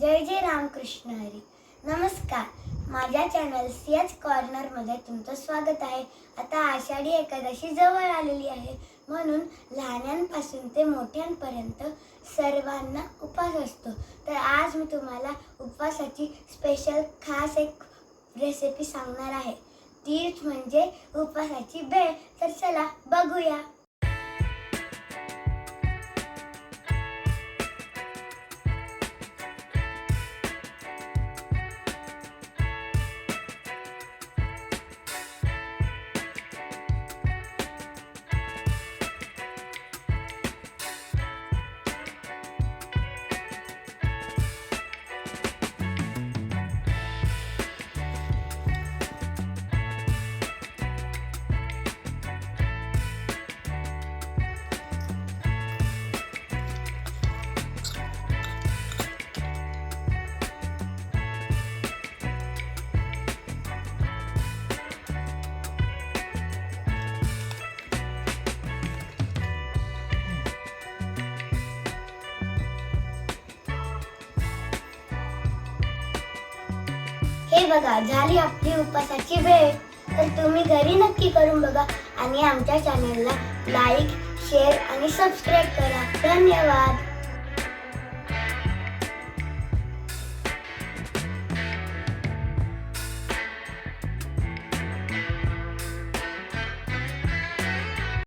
जय जय रामकृष्ण हरी. नमस्कार. माझ्या चॅनल सियाच कॉर्नरमध्ये तुमचं स्वागत आहे. आता आषाढी एकादशी जवळ आलेली आहे. म्हणून लहान्यांपासून ते मोठ्यांपर्यंत सर्वांना उपवास असतो. तर आज मी तुम्हाला उपवासाची स्पेशल खास एक रेसिपी सांगणार आहे. तीच म्हणजे उपवासाची भेळ तर चला बघूया. हे बघा झाली आपली उपवासाची वेळ. तर तुम्ही घरी नक्की करून बघा आणि आमच्या चॅनलला लाईक शेअर आणि सबस्क्राईब करा. धन्यवाद.